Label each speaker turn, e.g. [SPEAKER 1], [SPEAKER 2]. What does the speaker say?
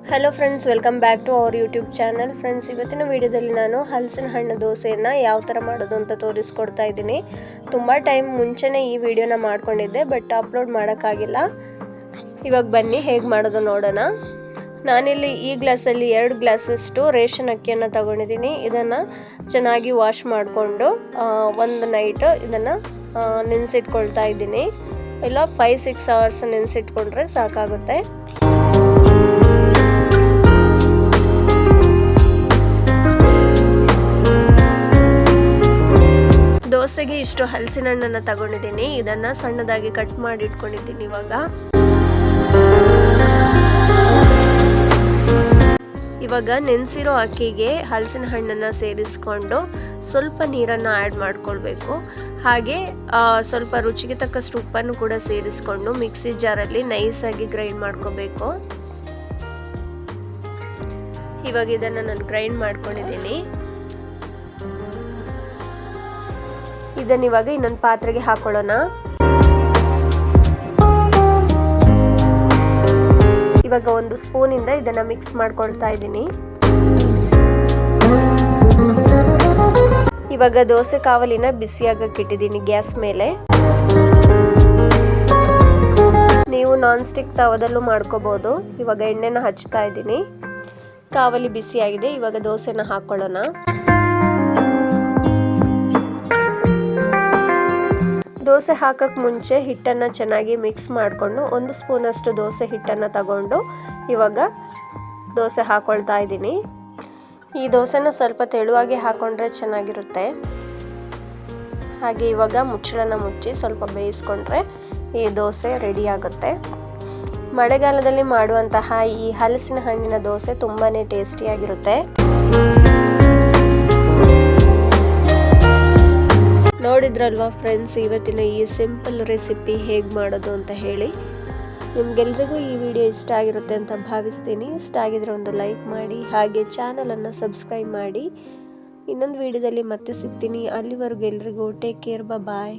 [SPEAKER 1] Hello friends welcome back to our YouTube channel friends ಇವತ್ತಿನ ವಿಡಿಯೋದಲ್ಲಿ ನಾನು ಹಲಸಿನ ಹಣ್ಣು ದೋಸೆಯನ್ನು ಯಾವ ಥರ ಮಾಡೋದು ಅಂತ ತೋರಿಸ್ಕೊಡ್ತಾ ಇದ್ದೀನಿ. ತುಂಬ ಟೈಮ್ ಮುಂಚೆನೇ ಈ ವಿಡಿಯೋನ ಮಾಡ್ಕೊಂಡಿದ್ದೆ ಬಟ್ ಅಪ್ಲೋಡ್ ಮಾಡೋಕ್ಕಾಗಿಲ್ಲ. ಇವಾಗ ಬನ್ನಿ, ಹೇಗೆ ಮಾಡೋದು ನೋಡೋಣ. ನಾನಿಲ್ಲಿ ಈ ಗ್ಲಾಸಲ್ಲಿ ಎರಡು ಗ್ಲಾಸಷ್ಟು ರೇಷನ್ ಅಕ್ಕಿಯನ್ನು ತಗೊಂಡಿದ್ದೀನಿ. ಇದನ್ನು ಚೆನ್ನಾಗಿ ವಾಶ್ ಮಾಡಿಕೊಂಡು ಒಂದು ನೈಟ್ ಇದನ್ನು ನೆನೆಸಿಟ್ಕೊಳ್ತಾ ಇದ್ದೀನಿ. ಇಲ್ಲ ಫೈವ್ ಸಿಕ್ಸ್ ಅವರ್ಸ್ ನೆನೆಸಿಟ್ಕೊಂಡ್ರೆ ಸಾಕಾಗುತ್ತೆ. ದೋಸೆಗೆ ಇಷ್ಟು ಹಲಸಿನ ಹಣ್ಣನ್ನು ತಗೊಂಡಿದ್ದೀನಿ. ಇದನ್ನು ಸಣ್ಣದಾಗಿ ಕಟ್ ಮಾಡಿ ಇಟ್ಕೊಂಡಿದ್ದೀನಿ ಇವಾಗ. ಇವಾಗ ನೆನೆಸಿರೋ ಅಕ್ಕಿಗೆ ಹಲಸಿನ ಹಣ್ಣನ್ನು ಸೇರಿಸ್ಕೊಂಡು ಸ್ವಲ್ಪ ನೀರನ್ನು ಆ್ಯಡ್ ಮಾಡ್ಕೊಳ್ಬೇಕು. ಹಾಗೆ ಸ್ವಲ್ಪ ರುಚಿಗೆ ತಕ್ಕಷ್ಟು ಉಪ್ಪನ್ನು ಕೂಡ ಸೇರಿಸ್ಕೊಂಡು ಮಿಕ್ಸಿ ಜಾರಲ್ಲಿ ನೈಸಾಗಿ ಗ್ರೈಂಡ್ ಮಾಡ್ಕೋಬೇಕು. ಇವಾಗ ಇದನ್ನು ನಾನು ಗ್ರೈಂಡ್ ಮಾಡ್ಕೊಂಡಿದ್ದೀನಿ. ಇದನ್ನ ಇವಾಗ ಇನ್ನೊಂದು ಪಾತ್ರೆಗೆ ಹಾಕೊಳ್ಳೋಣ. ಇವಾಗ ಒಂದು ಸ್ಪೂನಿಂದ ಇದನ್ನ ಮಿಕ್ಸ್ ಮಾಡ್ಕೊಳ್ತಾ ಇದ್ದೀನಿ. ಇವಾಗ ದೋಸೆ ಕಾವಲಿನ ಬಿಸಿಯಾಗಕ್ಕೆ ಇಟ್ಟಿದ್ದೀನಿ ಗ್ಯಾಸ್ ಮೇಲೆ. ನೀವು ನಾನ್ ಸ್ಟಿಕ್ ತವದಲ್ಲೂ ಮಾಡ್ಕೋಬಹುದು ಇವಾಗ ಎಣ್ಣೆನ ಹಚ್ತಾ ಇದ್ದೀನಿ. ಕಾವಲಿ ಬಿಸಿಯಾಗಿದೆ, ಇವಾಗ ದೋಸೆನ ಹಾಕೊಳ್ಳೋಣ. ದೋಸೆ ಹಾಕೋಕ್ಕೆ ಮುಂಚೆ ಹಿಟ್ಟನ್ನು ಚೆನ್ನಾಗಿ ಮಿಕ್ಸ್ ಮಾಡಿಕೊಂಡು ಒಂದು ಸ್ಪೂನಷ್ಟು ದೋಸೆ ಹಿಟ್ಟನ್ನು ತಗೊಂಡು ಇವಾಗ ದೋಸೆ ಹಾಕ್ಕೊಳ್ತಾ ಇದ್ದೀನಿ. ಈ ದೋಸೆನ ಸ್ವಲ್ಪ ತೆಳುವಾಗಿ ಹಾಕೊಂಡ್ರೆ ಚೆನ್ನಾಗಿರುತ್ತೆ. ಹಾಗೆ ಇವಾಗ ಮುಚ್ಚಳನ ಮುಚ್ಚಿ ಸ್ವಲ್ಪ ಬೇಯಿಸ್ಕೊಂಡ್ರೆ ಈ ದೋಸೆ ರೆಡಿ ಆಗುತ್ತೆ. ಮಳೆಗಾಲದಲ್ಲಿ ಮಾಡುವಂತಹ ಈ ಹಲಸಿನ ಹಣ್ಣಿನ ದೋಸೆ ತುಂಬಾ ಟೇಸ್ಟಿಯಾಗಿರುತ್ತೆ. ನೋಡಿದ್ರಲ್ವಾ ಫ್ರೆಂಡ್ಸ್ ಇವತ್ತಿನ ಈ ಸಿಂಪಲ್ ರೆಸಿಪಿ ಹೇಗೆ ಮಾಡೋದು ಅಂತ ಹೇಳಿ. ನಿಮಗೆಲ್ರಿಗೂ ಈ ವಿಡಿಯೋ ಇಷ್ಟ ಆಗಿರುತ್ತೆ ಅಂತ ಭಾವಿಸ್ತೀನಿ. ಇಷ್ಟ ಆಗಿದ್ರೆ ಒಂದು ಲೈಕ್ ಮಾಡಿ, ಹಾಗೆ ಚಾನಲನ್ನು ಸಬ್ಸ್ಕ್ರೈಬ್ ಮಾಡಿ. ಇನ್ನೊಂದು ವಿಡಿಯೋದಲ್ಲಿ ಮತ್ತೆ ಸಿಗ್ತೀನಿ. ಅಲ್ಲಿವರೆಗೂ ಎಲ್ರಿಗೂ ಟೇಕ್ ಕೇರ್ ಬಾಯ್